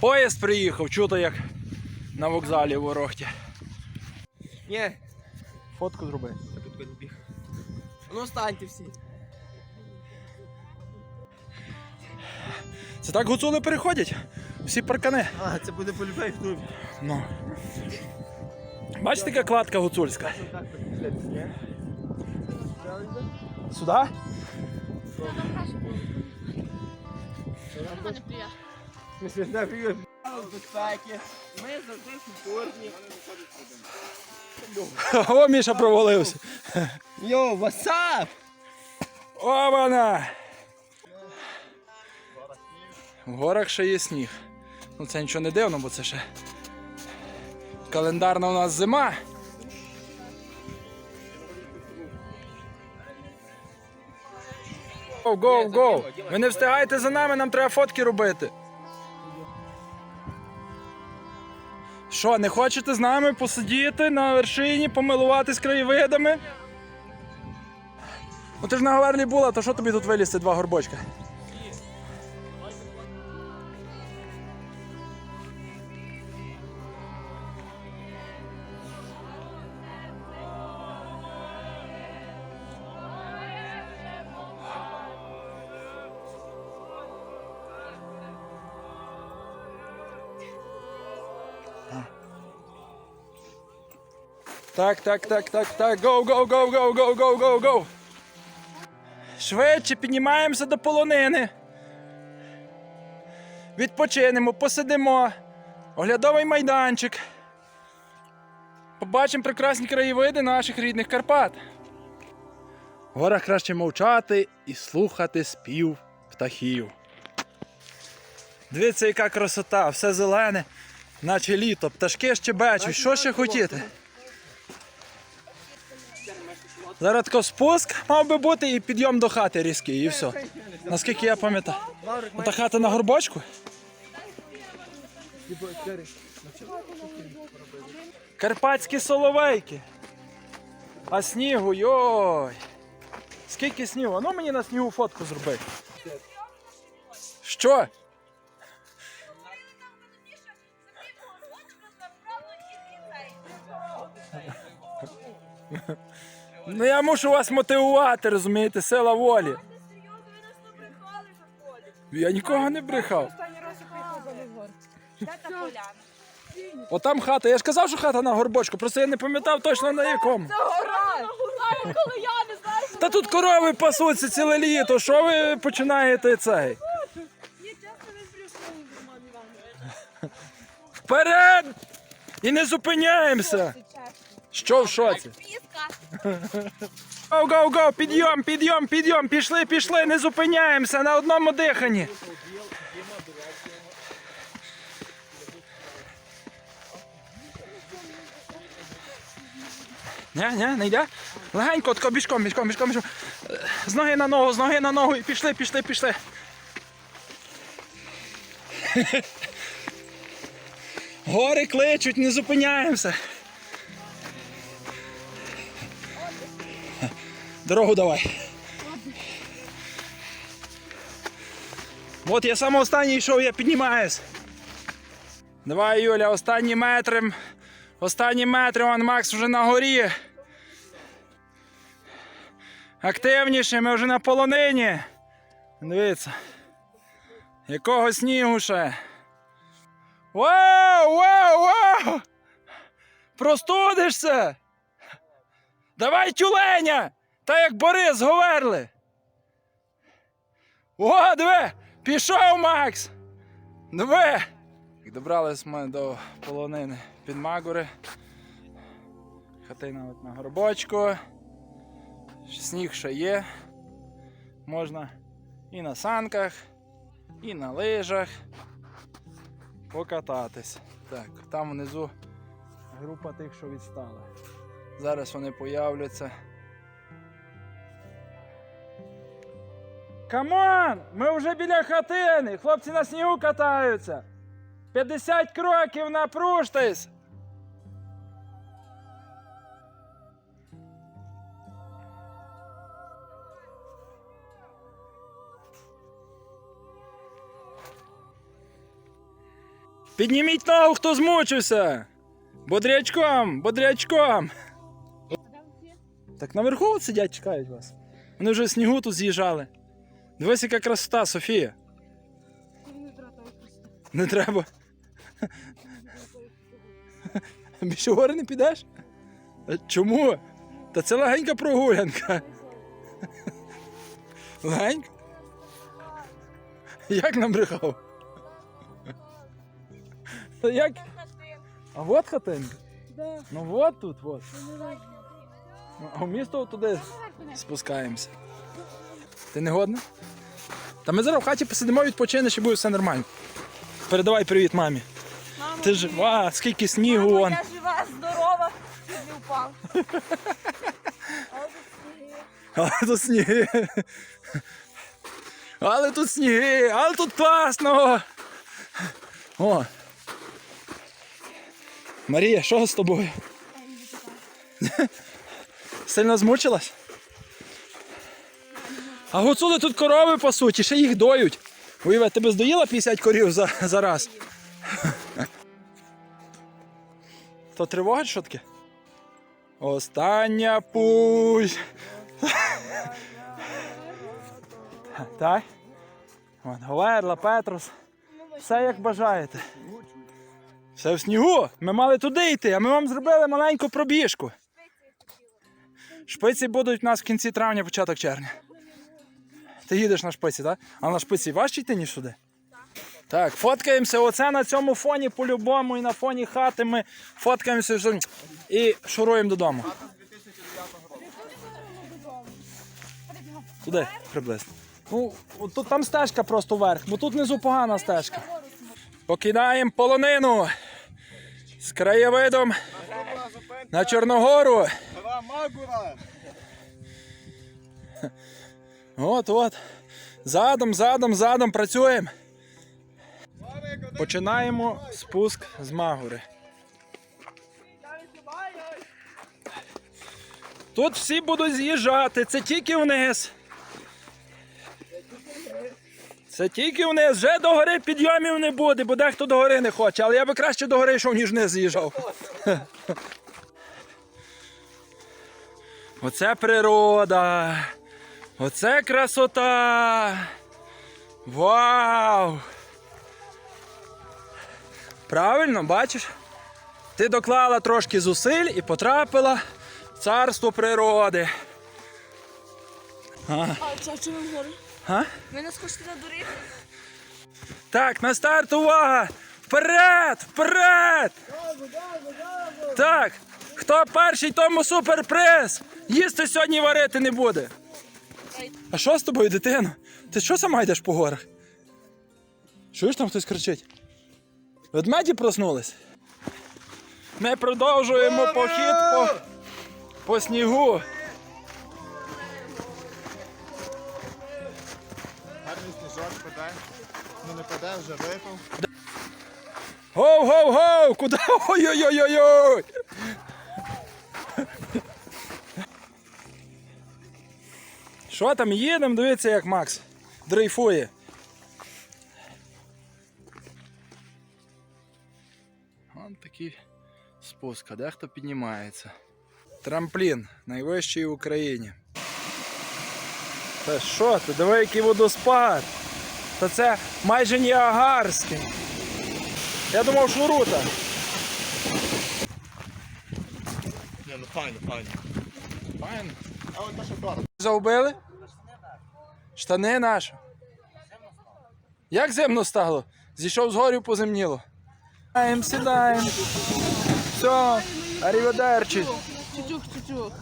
Поїзд приїхав, чути як на вокзалі в Ворохті. Ні, Фотку зроби. я тут не біг. Ну станьте всі. Це так гуцули переходять? Всі паркани. А, це буде полюбай в клубі. Ну. Бачите, яка кладка гуцульська? Сюди? Мене приємно. Безпеки. Ми завжди культурні. О, Міша провалився. Йоу, васап! О, вона! В горах ще є сніг. Ну це нічого не дивно, бо це ще календарна у нас зима. Гоу, гоу, гоу! Ви не встигаєте за нами, нам треба фотки робити. Що, не хочете з нами посидіти на вершині, помилуватись краєвидами? Ну ти ж на Гаверлі була, то що тобі тут вилізти два горбочка? Так, так, так, так, так. Go, go, go, go, go, go, go, go. Швидше піднімаємося до полонини. Відпочинемо, посидимо. Оглядовий майданчик. Побачимо прекрасні краєвиди наших рідних Карпат. В горах краще мовчати і слухати спів птахів. Дивіться, яка красота, все зелене, наче літо, пташки щебечуть. Що ще хотіти? Зараз тако спуск мав би бути і підйом до хати різкий, і все. Наскільки я пам'ятаю. Та хата на горбочку? Карпатські соловейки. А снігу, йой. Скільки снігу? А Ну мені на снігу фотку зроби. Що? Ну я мушу вас мотивувати, розумієте, сила волі. Я нікого не брехав. Отам хата. Я ж казав, що хата на горбочку, просто я не пам'ятав точно на якому. Та тут корови пасуться ціле літо. Що ви починаєте цей? Вперед! І не зупиняємося! Що в шоці? Гоу, гоу, гоу, підйом, підйом, підйом, пішли, пішли, не зупиняємося на одному диханні. Ні, ні, не йде. Легенько, тако бішком, бішком, бішком, бішком. З ноги на ногу, з ноги на ногу і пішли, пішли, пішли. Гори кличуть, не зупиняємося. Дорогу давай. От я саме останній йшов, я піднімаюсь. Давай, Юля, останні метри. Останні метри, вон Макс вже на горі. Активніше, ми вже на полонині. Дивіться. Якого снігу ще. Вау, вау, вау! Простудишся! Давай тюленя! Та як Борис Говерли. О, диви! Пішов Макс! Диви! Як добрались ми до полонини під Магури. Хатина от на горбочку. Сніг ще є. Можна і на санках, і на лижах покататись. Так, там внизу група тих, що відстали. Зараз вони появляться. Камон! Ми вже біля хатини! Хлопці на снігу катаються! 50 кроків напруштесь! Підніміть ногу, хто змучився. Бодрячком, бодрячком. Так наверху сидять, чекають вас. Вони вже снігу тут з'їжджали. Дивись, яка красота, Софія. Не треба. Більше гори не підеш? Е, Чому? Та це легенька прогулянка. Легенька? Як набрехав? Та як? А от хатинка? Да. Ну от тут, от. А в місто туди спускаємося. Ти не годна? Та ми зараз в хаті посидимо, відпочинеш і буде все нормально. Передавай привіт мамі. Мамо, Ти жива, скільки снігу Мамо, вон. я жива, здорова, не впав. Але тут сніги. Але тут сніги, але тут класно. О. Марія, що з тобою? Сильно змучилась? А гуцули тут корови пасуть і ще їх доють. Уяве, тебе здоїла 50 корів за, за раз? То тривога що таке? Остання путь. Так? Говерла, Петрус. Все як бажаєте. Все в снігу. Ми мали туди йти, а ми вам зробили маленьку пробіжку. Шпиці будуть у нас в кінці травня, початок червня. Ти їдеш на шпиці, так? А на шпиці важче йти, ніж сюди? Так, фоткаємося. Оце на цьому фоні по-любому і на фоні хати ми фоткаємося і шуруємо додому. Туди приблизно. Ну, тут там стежка просто вверх, бо тут внизу погана стежка. Покидаємо полонину з краєвидом на Чорногору. От, от. Задом, задом, задом працюємо. Починаємо спуск з Магури. Тут всі будуть з'їжджати, це тільки вниз. Це тільки вниз, вже до гори підйомів не буде, бо дехто до гори не хоче, але я би краще до гори йшов, ніж вниз з'їжджав. Оце природа. Оце красота. Вау! Правильно, бачиш? Ти доклала трошки зусиль і потрапила в царство природи. А це чому вгору? А? Ви нас хочете надурити? Так, на старт, увага! Вперед! Вперед! Так, хто перший, тому суперприз! Їсти сьогодні варити не буде. А що з тобою, дитино? Ти що сама йдеш по горах? Чуєш там хтось кричить? Ведмеді проснулись? Ми продовжуємо похід по, по снігу. Гарний сніжок паде. Ну не паде, вже випав. Гоу-гоу-гоу! Куди? Ой-ой-ой-ой! Що там їдемо? Дивіться, як Макс дрейфує. Вон такий спуск, а дехто піднімається. Трамплін найвищий в Україні. Та що ти? Диви, який водоспад! Та це майже Ніагарський. Я думав, шнурута. Ні, ну файно, файно. Файно. А от наша пара. Штани наші. Як зимно стало? Зійшов з горю, поземніло. Сідаємо, сідаємо. Все, аріведерчі. Чучук, чучук.